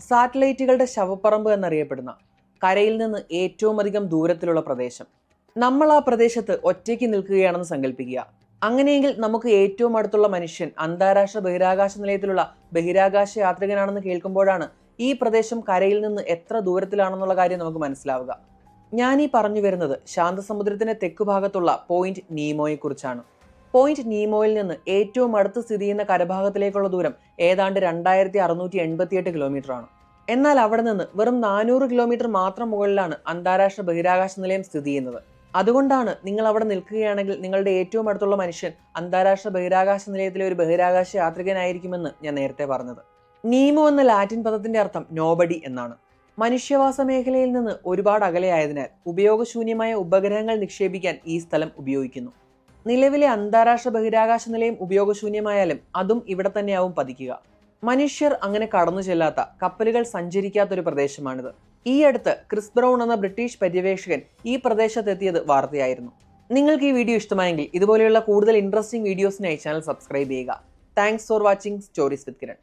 സാറ്റലൈറ്റുകളുടെ ശവപ്പറമ്പ് എന്നറിയപ്പെടുന്ന കരയിൽ നിന്ന് ഏറ്റവും അധികം ദൂരത്തിലുള്ള പ്രദേശം. നമ്മൾ ആ പ്രദേശത്ത് ഒറ്റയ്ക്ക് നിൽക്കുകയാണെന്ന് സങ്കല്പിക്കുക അങ്ങനെയെങ്കിൽ നമുക്ക് ഏറ്റവും അടുത്തുള്ള മനുഷ്യൻ അന്താരാഷ്ട്ര ബഹിരാകാശ നിലയത്തിലുള്ള ബഹിരാകാശ യാത്രികനാണെന്ന് കേൾക്കുമ്പോഴാണ് ഈ പ്രദേശം കരയിൽ നിന്ന് എത്ര ദൂരത്തിലാണെന്നുള്ള കാര്യം നമുക്ക് മനസ്സിലാവുക. ഞാൻ ഈ പറഞ്ഞു വരുന്നത് ശാന്തസമുദ്രത്തിന്റെ തെക്കു ഭാഗത്തുള്ള പോയിന്റ് നീമോയെക്കുറിച്ചാണ്. പോയിന്റ് നീമോയിൽ നിന്ന് ഏറ്റവും അടുത്ത് സ്ഥിതി ചെയ്യുന്ന കരഭാഗത്തിലേക്കുള്ള ദൂരം ഏതാണ്ട് രണ്ടായിരത്തി അറുന്നൂറ്റി എൺപത്തിയെട്ട് കിലോമീറ്റർ ആണ് എന്നാൽ അവിടെ നിന്ന് വെറും നാനൂറ് കിലോമീറ്റർ മാത്രം മുകളിലാണ് അന്താരാഷ്ട്ര ബഹിരാകാശ നിലയം സ്ഥിതി ചെയ്യുന്നത്. അതുകൊണ്ടാണ് നിങ്ങൾ അവിടെ നിൽക്കുകയാണെങ്കിൽ നിങ്ങളുടെ ഏറ്റവും അടുത്തുള്ള മനുഷ്യൻ അന്താരാഷ്ട്ര ബഹിരാകാശ നിലയത്തിലെ ഒരു ബഹിരാകാശ യാത്രികനായിരിക്കുമെന്ന് ഞാൻ നേരത്തെ പറഞ്ഞത്. നീമോ എന്ന ലാറ്റിൻ പദത്തിന്റെ അർത്ഥം നോബഡി എന്നാണ്. മനുഷ്യവാസ മേഖലയിൽ നിന്ന് ഒരുപാട് അകലെയായതിനാൽ ഉപയോഗശൂന്യമായ ഉപഗ്രഹങ്ങൾ നിക്ഷേപിക്കാൻ ഈ സ്ഥലം ഉപയോഗിക്കുന്നു. നിലവിലെ അന്താരാഷ്ട്ര ബഹിരാകാശ നിലയം ഉപയോഗശൂന്യമായാലും അതും ഇവിടെ തന്നെയാവും പതിക്കുക. മനുഷ്യർ അങ്ങനെ കടന്നു ചെല്ലാത്ത കപ്പലുകൾ സഞ്ചരിക്കാത്തൊരു പ്രദേശമാണിത്. ഈ അടുത്ത് ക്രിസ് ബ്രൗൺ എന്ന ബ്രിട്ടീഷ് പര്യവേക്ഷകൻ ഈ പ്രദേശത്തെത്തിയത് വാർത്തയായിരുന്നു. നിങ്ങൾക്ക് ഈ വീഡിയോ ഇഷ്ടമായെങ്കിൽ ഇതുപോലെയുള്ള കൂടുതൽ ഇൻട്രസ്റ്റിംഗ് വീഡിയോസിനായി ചാനൽ സബ്സ്ക്രൈബ് ചെയ്യുക. Thanks for watching stories with Kiran